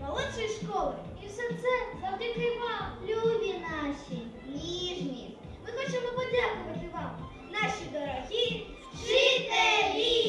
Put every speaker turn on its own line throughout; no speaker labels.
молодшої школи. І все це завдяки вам, любі наші, ніжні. Ми хочемо подякувати вам, наші дорогі вчителі.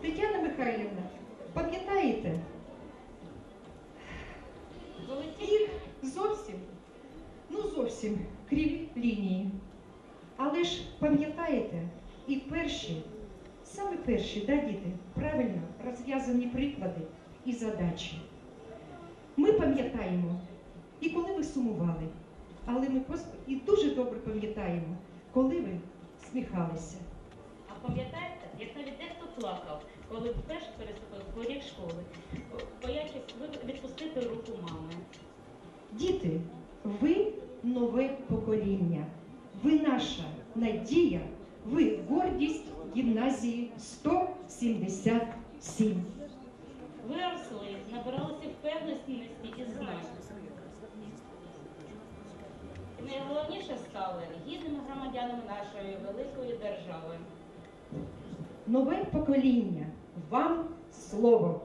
Тетяна Михайлівна, пам'ятаєте? Їх зовсім, ну зовсім кріві лінії. Але ж пам'ятаєте, і перші, саме перші, да, діти, правильно розв'язані приклади і задачі. Ми пам'ятаємо, і коли ви сумували, але ми просто і дуже добре пам'ятаємо, коли ви сміхалися.
А пам'ятаєте, як навіть дехто плакав, коли вперше переступив поріг школи, боячись відпустити руку мами.
Діти, ви нове покоління, ви наша надія, ви гордість гімназії 177.
Виросли, набиралися впевненості і знань. Найголовніше стали гідними громадянами нашої великої держави.
Нове покоління, вам слово.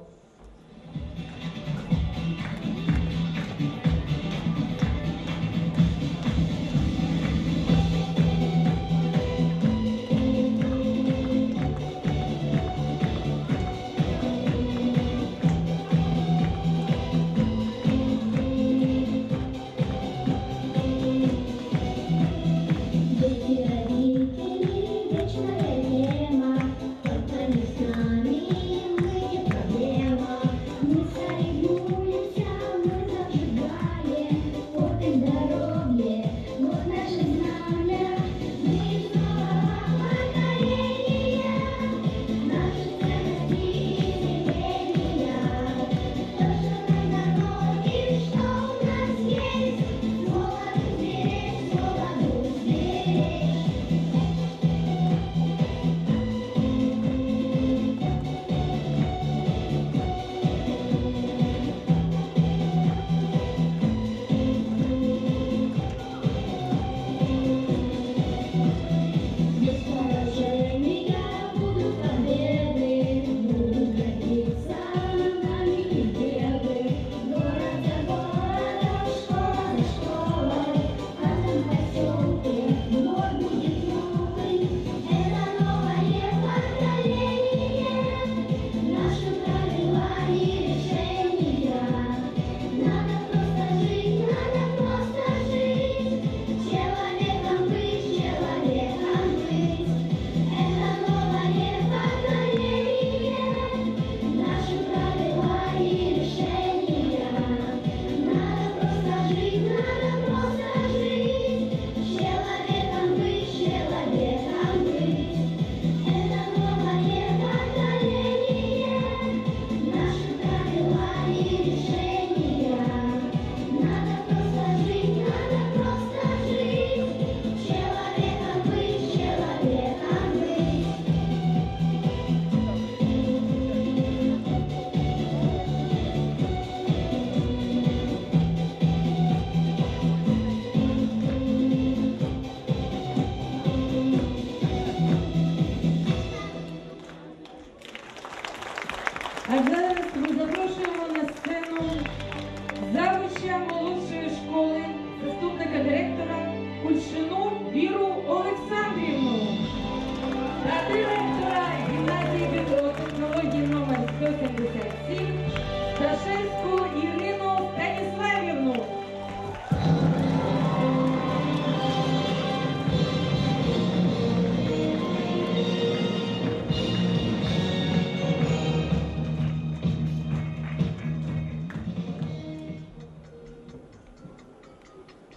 Ірину Станіславівну.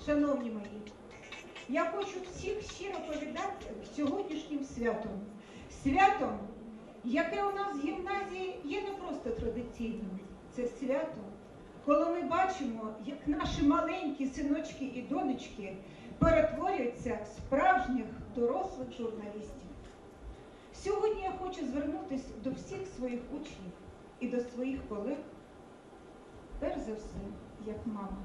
Шановні мої, я хочу всіх щиро повідати сьогоднішнім святом. Святом, яке у нас в гімназії є не просто традиційним. Це свято, коли ми бачимо, як наші маленькі синочки і донечки перетворюються в справжніх дорослих журналістів. Сьогодні я хочу звернутися до всіх своїх учнів і до своїх колег, перш за все, як мама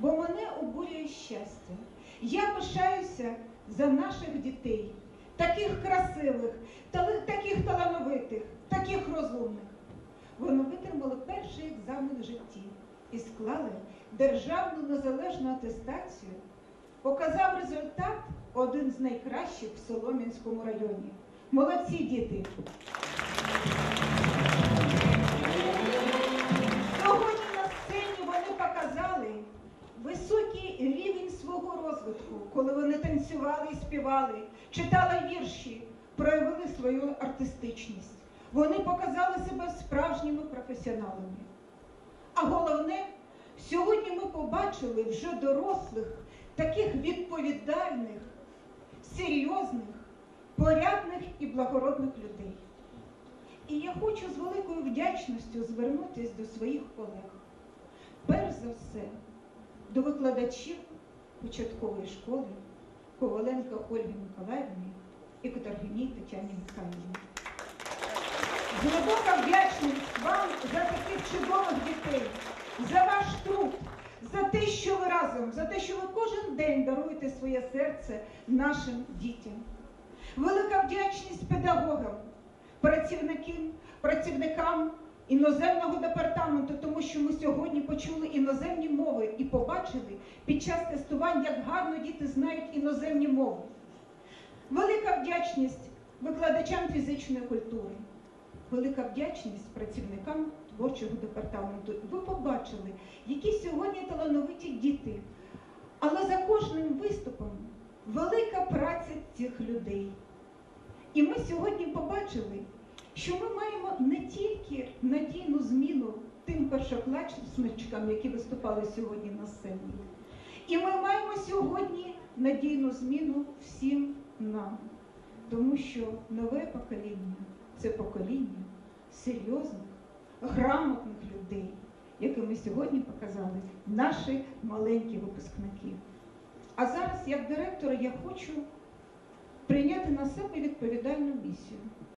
бо мене обурює щастя. Я пишаюся за наших дітей, таких красивих, таких талановитих, таких розумних. Вони витримали перший екзамен в житті і склали державну незалежну атестацію. Показав результат один з найкращих в Солом'янському районі. Молодці діти! Сьогодні на сцені вони показали високий рівень свого розвитку, коли вони танцювали і співали, читали вірші, проявили свою артистичність. Вони показали себе справжніми професіоналами. А головне, сьогодні ми побачили вже дорослих, таких відповідальних, серйозних, порядних і благородних людей. І я хочу з великою вдячністю звернутися до своїх колег. Перш за все, до викладачів початкової школи Коваленко Ольги Миколаївни і Катаргиній Тетяні Михайлівні. Глибока вдячність вам за таких чудових дітей, за ваш труд, за те, що ви разом, за те, що ви кожен день даруєте своє серце нашим дітям. Велика вдячність педагогам, працівникам, працівникам іноземного департаменту, тому що ми сьогодні почули іноземні мови і побачили під час тестувань, як гарно діти знають іноземні мови. Велика вдячність викладачам фізичної культури, велика вдячність працівникам творчого департаменту. Ви побачили, які сьогодні талановиті діти. Але за кожним виступом велика праця цих людей. І ми сьогодні побачили, що ми маємо не тільки надійну зміну тим першокласничкам, які виступали сьогодні на сцені, і ми маємо сьогодні надійну зміну всім нам, тому що нове покоління це покоління серйозних, грамотних людей, якими сьогодні показали наші маленькі випускники. А зараз, як директор, я хочу прийняти на себе відповідальну місію